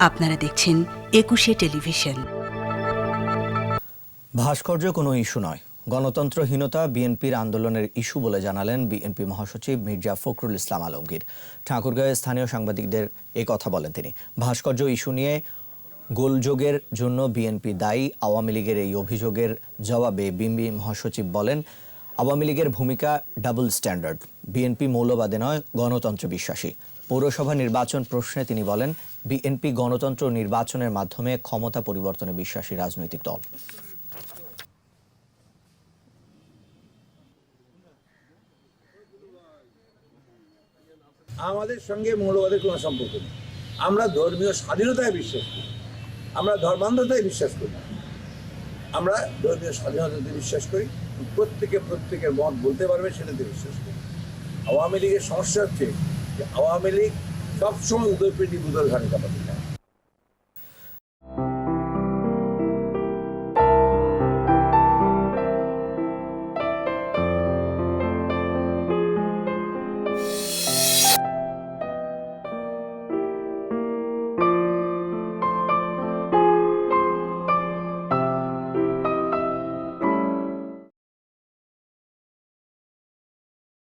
আপনারা দেখছেন একুশে টেলিভিশন। ভাস্কর্য কোনো ইস্যু নয়। গণতন্ত্রহীনতা বিএনপির আন্দোলনের ইস্যু বলে জানালেন বিএনপি মহাসচিব মির্জা ফখরুল ইসলাম আলমগীর। ঠাকুরগাঁয়ে স্থানীয় সাংবাদিকদের এ কথা বলেন তিনি। ভাস্কর্য ইস্যু নিয়ে গোলযোগের জন্য বিএনপি দায়ী। আওয়ামী লীগের এই অভিযোগের জবাবে বিএনপি মহাসচিব বলেন, আওয়ামী লীগের ভূমিকা ডাবল স্ট্যান্ডার্ড বিএনপি মৌলবাদে নয়, গণতন্ত্র বিশ্বাসী। পৌরসভা নির্বাচন প্রশ্নে তিনি বলেন, বিএনপি গণতন্ত্র নির্বাচনের মাধ্যমে ক্ষমতা পরিবর্তনে বিশ্বাসী রাজনৈতিক দল। আমাদের সঙ্গে মৌলবাদের কোনো সম্পর্ক নেই। আমরা ধর্মীয় স্বাধীনতায় বিশ্বাস করি। আমরা ধর্মান্ধতায় বিশ্বাস করি। আমরা ধর্মীয় স্বাধীনতাতে বিশ্বাস করি। প্রত্যেকে প্রত্যেকের মত বলতে পারবে সেটাতে বিশ্বাস করি। আওয়ামী লীগের সমস্যা হচ্ছে আওয়ামী লীগ সবসময় উদয়পিণ্ডি বুদল ঘানি কাপাতে।